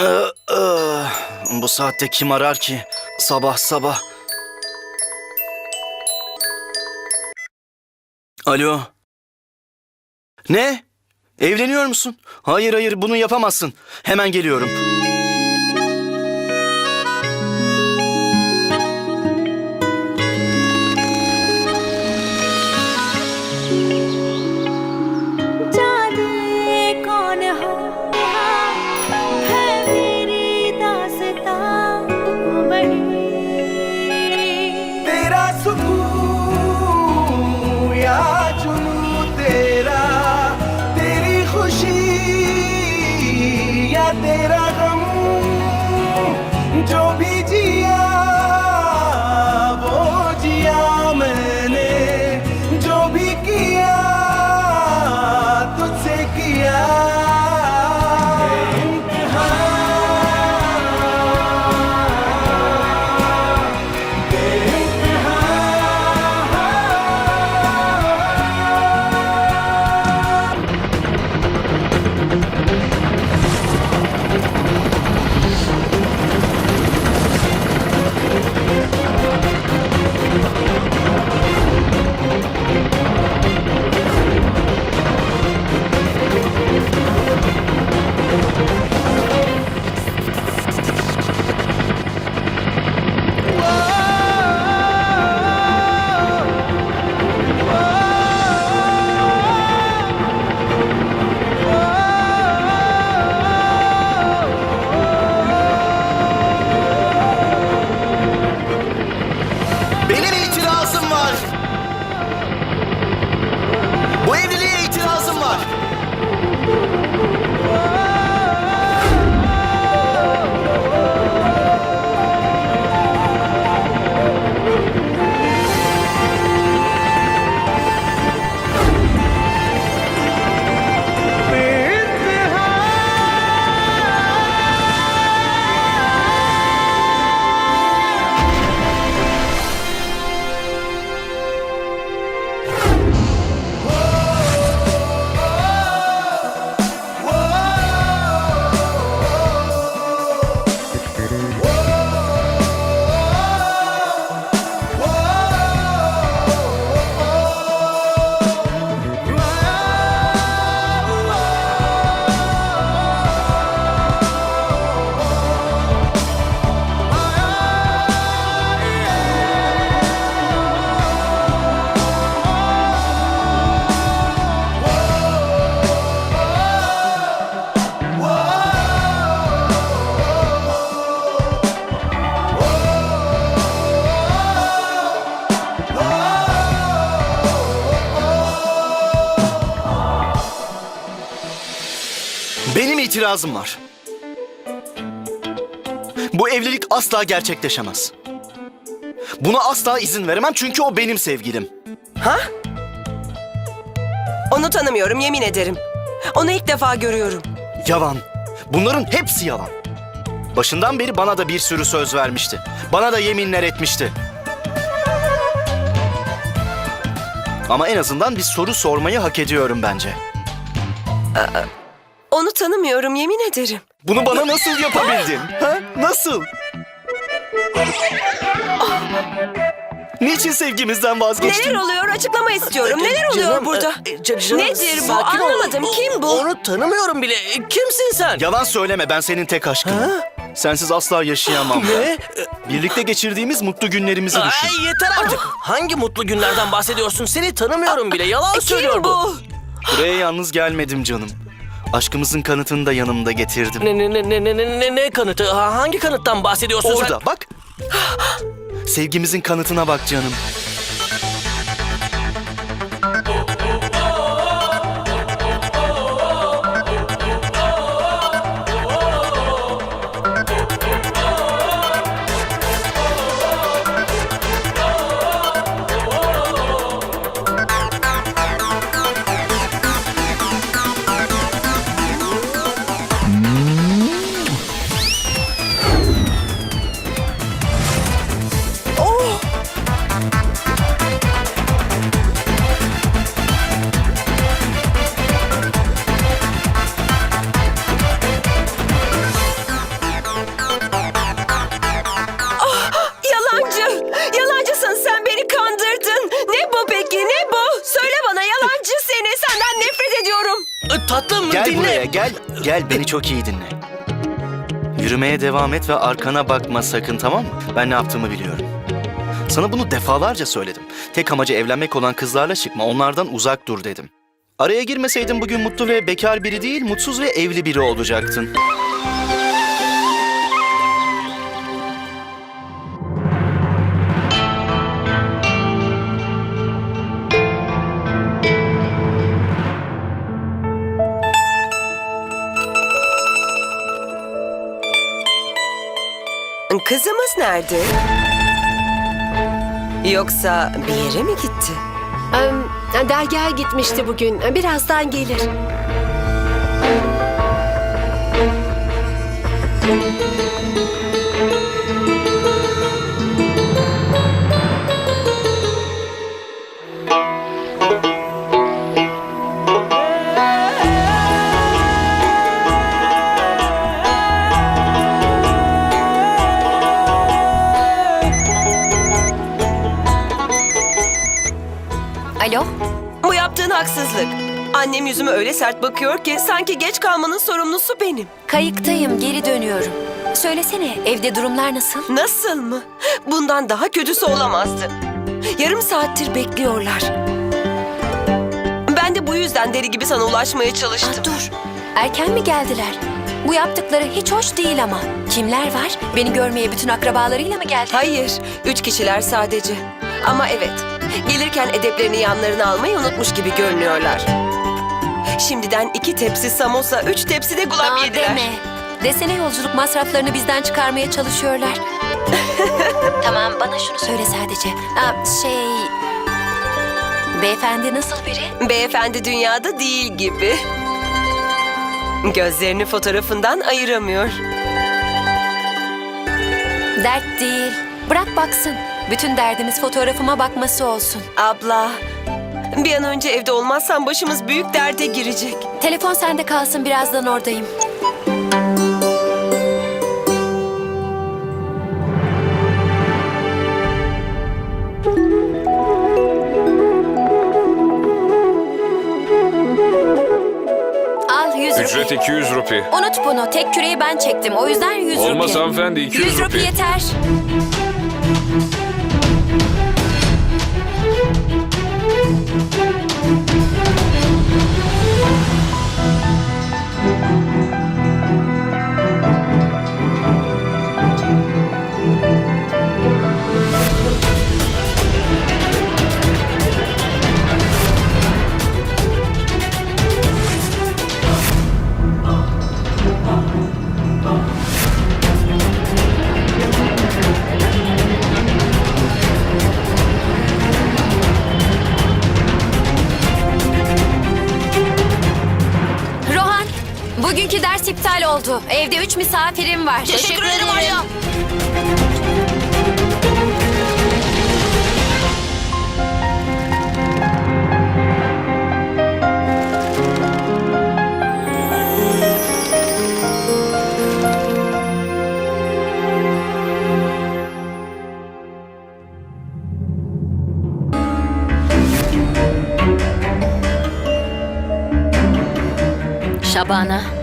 Ee, e, Bu saatte kim arar ki? Sabah sabah. Alo. Ne? Evleniyor musun? Hayır hayır bunu yapamazsın. Hemen geliyorum. İtirazım var. Bu evlilik asla gerçekleşemez. Buna asla izin veremem çünkü o benim sevgilim. Ha? Onu tanımıyorum yemin ederim. Onu ilk defa görüyorum. Yalan. Bunların hepsi yalan. Başından beri bana da bir sürü söz vermişti. Bana da yeminler etmişti. Ama en azından bir soru sormayı hak ediyorum bence. Onu tanımıyorum yemin ederim. Bunu bana nasıl yapabildin? Ha? Nasıl? Niçin sevgimizden vazgeçtin? Neler oluyor açıklama istiyorum. Neler oluyor Canım, burada? e, ca- canım, Nedir bu? sakin ol. Anlamadım. Kim bu? Onu tanımıyorum bile. E, Kimsin sen? Yalan söyleme ben senin tek aşkınım. Sensiz asla yaşayamam. Ne? Birlikte geçirdiğimiz mutlu günlerimizi düşün. Ay yeter artık. Hangi mutlu günlerden bahsediyorsun? Seni tanımıyorum bile. Yalan söylüyor Kim bu. bu? Buraya yalnız gelmedim canım. Aşkımızın kanıtını da yanımda getirdim. Ne ne ne ne ne ne ne ne kanıtı? Ha, hangi kanıttan bahsediyorsun sen? Orada bak. Sevgimizin kanıtına bak canım. Gel. Gel beni çok iyi dinle. Yürümeye devam et ve arkana bakma sakın tamam mı? Ben ne yaptığımı biliyorum. Sana bunu defalarca söyledim. Tek amacı evlenmek olan kızlarla çıkma. Onlardan uzak dur dedim. Araya girmeseydin bugün mutlu ve bekar biri değil, mutsuz ve evli biri olacaktın. Kızımız nerede? Yoksa bir yere mi gitti? Dergaha gitmişti bugün. Birazdan gelir. Alo? Bu yaptığın haksızlık. Annem yüzüme öyle sert bakıyor ki sanki geç kalmanın sorumlusu benim. Kayıktayım, geri dönüyorum. Söylesene, evde durumlar nasıl? Nasıl mı? Bundan daha kötüsü olamazdı. Yarım saattir bekliyorlar. Ben de bu yüzden deli gibi sana ulaşmaya çalıştım. Ah, dur. Erken mi geldiler? Bu yaptıkları hiç hoş değil ama. Kimler var? Beni görmeye bütün akrabalarıyla mı geldi? Hayır, üç kişiler sadece. Ama evet, gelirken edeplerini yanlarına almayı unutmuş gibi görünüyorlar. Şimdiden iki tepsi samosa, üç tepsi de gulab Aa, yediler. deme. Desene yolculuk masraflarını bizden çıkarmaya çalışıyorlar. tamam, bana şunu söyle sadece. Aa, şey... Beyefendi nasıl biri? Beyefendi dünyada değil gibi. Gözlerini fotoğrafından ayıramıyor. Dert değil. Bırak baksın. Bütün derdimiz fotoğrafıma bakması olsun. Abla, bir an önce evde olmazsan başımız büyük derde girecek. Telefon sende kalsın, birazdan oradayım. Al 100 Ücret rupi. 200 rupi. Unut bunu. Tek küreği ben çektim. O yüzden 100 rupi. Olmaz hanımefendi 200 100 rupi rupi. yeter. Misafirim var. Teşekkür ederim Arya. Şabana.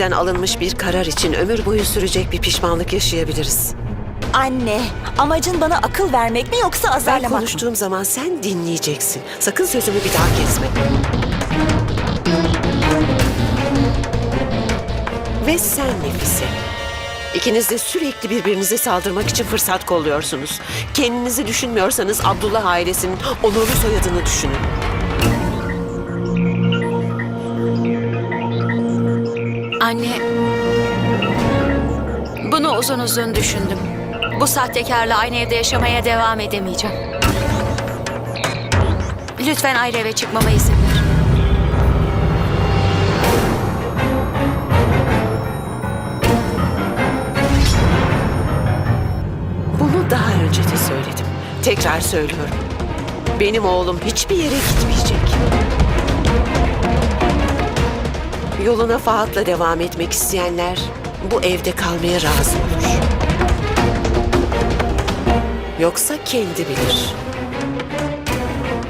Düşünmeden alınmış bir karar için ömür boyu sürecek bir pişmanlık yaşayabiliriz. Anne, amacın bana akıl vermek mi yoksa Ben azarlamak mı? konuştuğum zaman sen dinleyeceksin. Sakın sözümü bir daha kesme. Ve sen Nefise. İkiniz de sürekli birbirinize saldırmak için fırsat kolluyorsunuz. Kendinizi düşünmüyorsanız Abdullah ailesinin onurlu soyadını düşünün. Anne. Bu Bunu uzun uzun düşündüm. Bu sahtekarla aynı evde yaşamaya devam edemeyeceğim. Lütfen ayrı eve çıkmama izin ver. Bunu daha önce de söyledim. Tekrar söylüyorum. Benim oğlum hiçbir yere gitmeyecek. Yoluna Fahat'la devam etmek isteyenler bu evde kalmaya razı olur. Yoksa kendi bilir.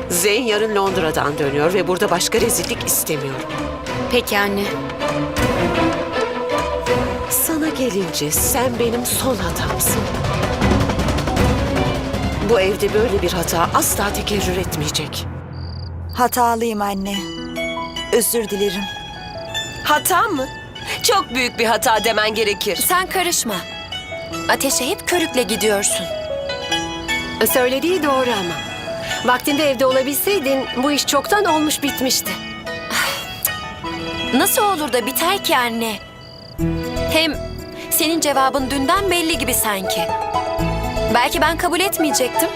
Zeyn yarın Londra'dan dönüyor ve burada başka rezillik istemiyorum. Peki anne. Sana gelince sen benim son hatamsın. Bu evde böyle bir hata asla tekerrür etmeyecek. Hatalıyım anne. Özür dilerim. Hata mı? Çok büyük bir hata demen gerekir. Sen karışma. Ateşe hep körükle gidiyorsun. Söylediği doğru ama. Vaktinde evde olabilseydin bu iş çoktan olmuş bitmişti. Nasıl olur da biter ki anne? Hem senin cevabın dünden belli gibi sanki. Belki ben kabul etmeyecektim.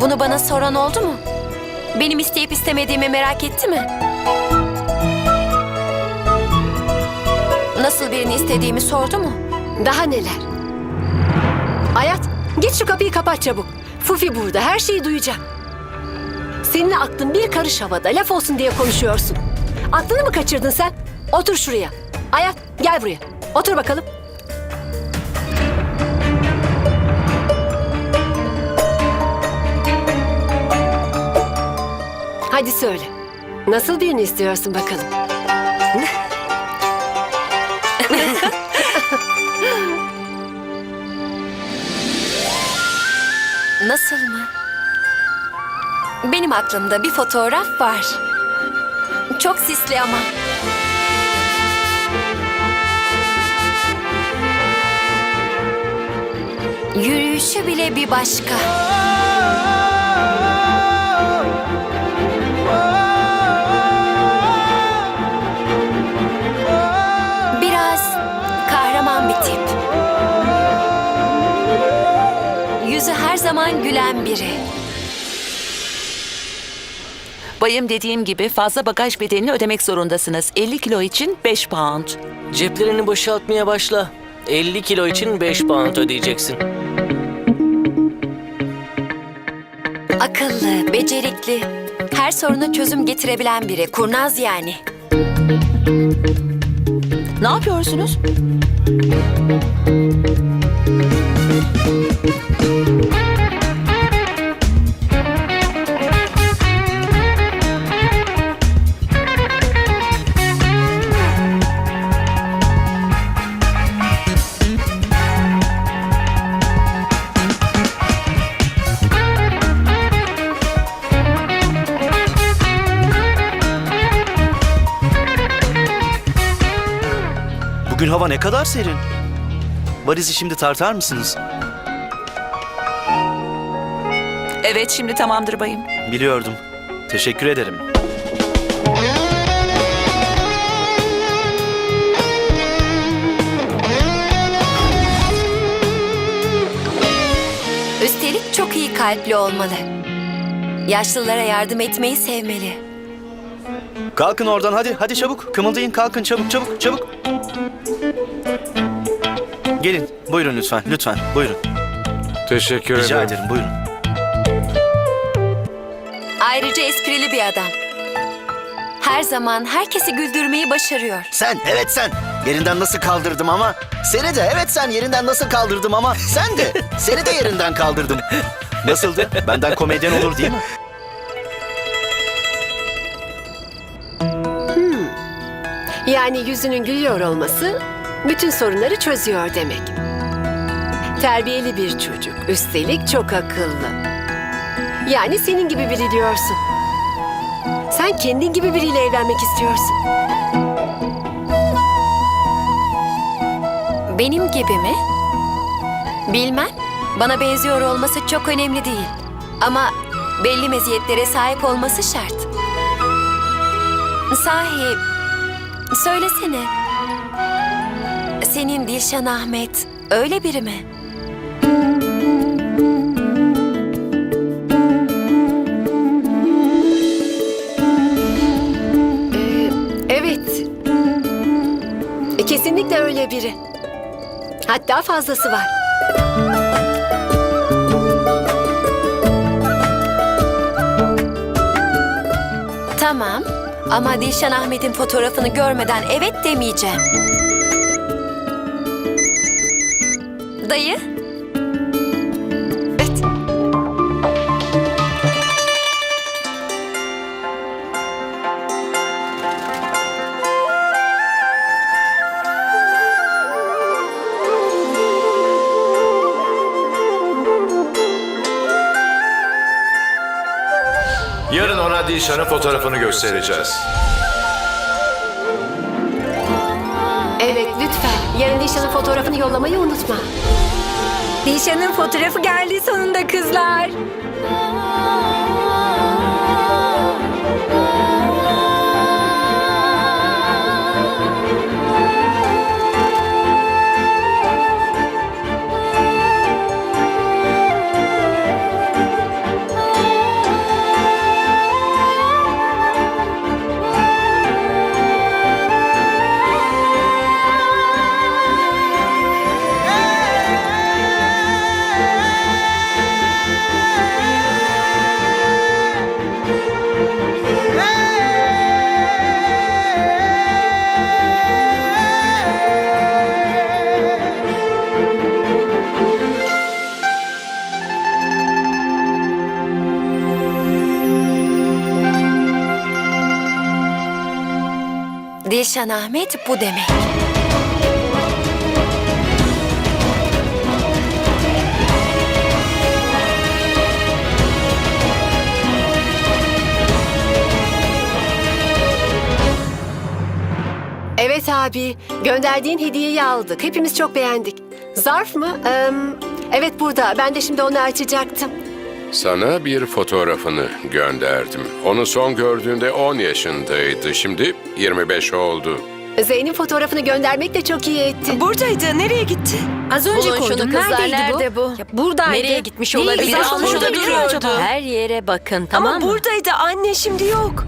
Bunu bana soran oldu mu? Benim isteyip istemediğimi merak etti mi? Nasıl birini istediğimi sordu mu? Daha neler? Hayat, git şu kapıyı kapat çabuk. Fufi burada, her şeyi duyacak. Senin aklın bir karış havada, laf olsun diye konuşuyorsun. Aklını mı kaçırdın sen? Otur şuraya. Hayat, gel buraya. Otur bakalım. Hadi söyle. Nasıl birini istiyorsun bakalım? Nasıl mı? Benim aklımda bir fotoğraf var. Çok sisli ama. Yürüyüşü bile bir başka. Zaman gülen biri. Bayım dediğim gibi fazla bagaj bedelini ödemek zorundasınız. 50 kilo için 5 pound. Ceplerini boşaltmaya başla. 50 kilo için 5 pound ödeyeceksin. Akıllı, becerikli, her soruna çözüm getirebilen biri. Kurnaz yani. Ne yapıyorsunuz? Hava ne kadar serin. Valizi şimdi tartar mısınız? Evet şimdi tamamdır bayım. Biliyordum. Teşekkür ederim. Üstelik çok iyi kalpli olmalı. Yaşlılara yardım etmeyi sevmeli. Kalkın oradan hadi. Hadi çabuk. Kımıldayın kalkın çabuk çabuk çabuk. Gelin. Buyurun lütfen. Lütfen. Buyurun. Teşekkür Rica ederim. ederim. Buyurun. Ayrıca esprili bir adam. Her zaman herkesi güldürmeyi başarıyor. Sen, evet sen. Yerinden nasıl kaldırdım ama. Seni de, evet sen yerinden nasıl kaldırdım ama. Sen de, seni de yerinden kaldırdım. Nasıldı? Benden komedyen olur değil mi? Yani yüzünün gülüyor olması bütün sorunları çözüyor demek. Terbiyeli bir çocuk, üstelik çok akıllı. Yani senin gibi biri diyorsun. Sen kendin gibi biriyle evlenmek istiyorsun. Benim gibi mi? Bilmem. Bana benziyor olması çok önemli değil. Ama belli meziyetlere sahip olması şart. Sahi, söylesene. senin Dilşan Ahmet öyle biri mi? Ee, evet. Kesinlikle öyle biri. Hatta fazlası var. Tamam ama Dilşan Ahmet'in fotoğrafını görmeden evet demeyeceğim. Dayı? Ona Dilşan'ın fotoğrafını göstereceğiz. Evet lütfen. Yarın Dişan'ın fotoğrafını yollamayı unutma. Dilşan'ın fotoğrafı geldi sonunda kızlar. Ahmet bu demek. Evet abi. Gönderdiğin hediyeyi aldık. Hepimiz çok beğendik. Zarf mı? Ee, evet burada. Ben de şimdi onu açacaktım. Sana bir fotoğrafını gönderdim. Onu son gördüğünde 10 yaşındaydı. Şimdi 25 oldu. Zeyn'in fotoğrafını göndermek de çok iyi etti. Buradaydı. Nereye gitti? Az önce Bulun şunu koydum. kızlar, Neredeydi nerede bu? bu? buradaydı. Nereye gitmiş olabilir? zarf Almış burada olabilir duruyordu. acaba? Her yere bakın tamam Ama mı? buradaydı anne şimdi yok.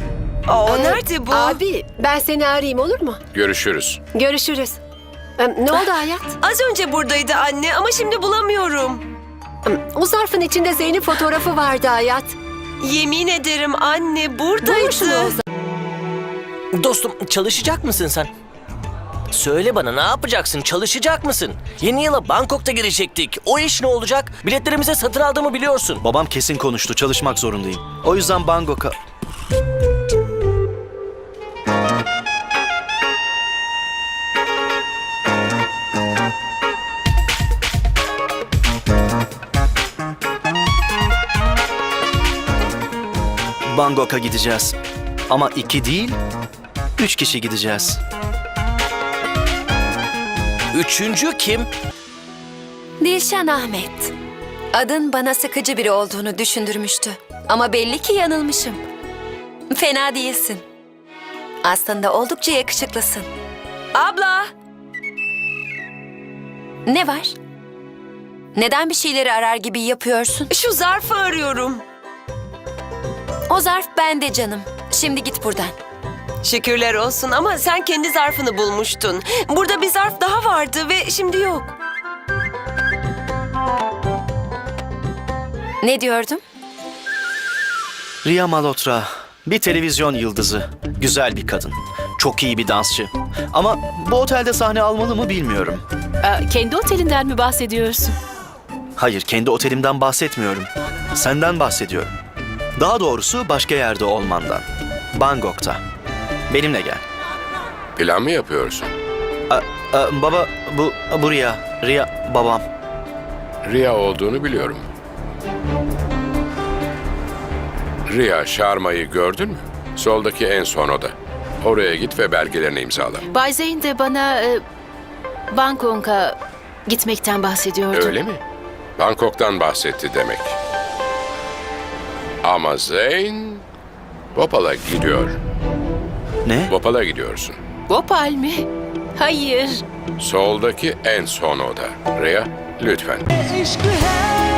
Aa, Ee, nerede bu? Abi ben seni arayayım olur mu? Görüşürüz. Görüşürüz. Ee, ne oldu hayat? Az önce buradaydı anne ama şimdi bulamıyorum. O zarfın içinde Zeyn'in fotoğrafı vardı hayat. Yemin ederim anne buradaydı. Bulur şunu o zaman. Dostum çalışacak mısın sen? Söyle bana ne yapacaksın? Çalışacak mısın? Yeni yıla Bangkok'ta girecektik. O iş ne olacak? Biletlerimize satın aldığımı biliyorsun. Babam kesin konuştu. Çalışmak zorundayım. O yüzden Bangkok'a... Bangkok'a gideceğiz. Ama iki değil, üç kişi gideceğiz. Üçüncü kim? Dilşan Ahmet. Adın bana sıkıcı biri olduğunu düşündürmüştü. Ama belli ki yanılmışım. Fena değilsin. Aslında oldukça yakışıklısın. Abla. Ne var? Neden bir şeyleri arar gibi yapıyorsun? Şu zarfı arıyorum. O zarf bende canım. Şimdi git buradan. Şükürler olsun ama sen kendi zarfını bulmuştun. Burada bir zarf daha vardı ve şimdi yok. Ne diyordum? Riya Malhotra, bir televizyon yıldızı. Güzel bir kadın. Çok iyi bir dansçı. Ama bu otelde sahne almalı mı bilmiyorum. Ee, kendi otelinden mi bahsediyorsun? Hayır, kendi otelimden bahsetmiyorum. Senden bahsediyorum. Daha doğrusu başka yerde olmandan. Bangkok'ta. Benimle gel. Plan mı yapıyorsun? A, a, baba, bu, bu Riya. Riya, babam. Riya olduğunu biliyorum. Riya Şarma'yı gördün mü? Soldaki en son oda. Oraya git ve belgelerini imzala. Bay Zeyn de bana e, Bangkok'a gitmekten bahsediyordu. Öyle mi? Bangkok'tan bahsetti demek. Ama Zeyn Bopal'a gidiyor. Ne? Bopal'a gidiyorsun. Bopal mi? Hayır. Soldaki en son oda. Rhea lütfen. Eşkı her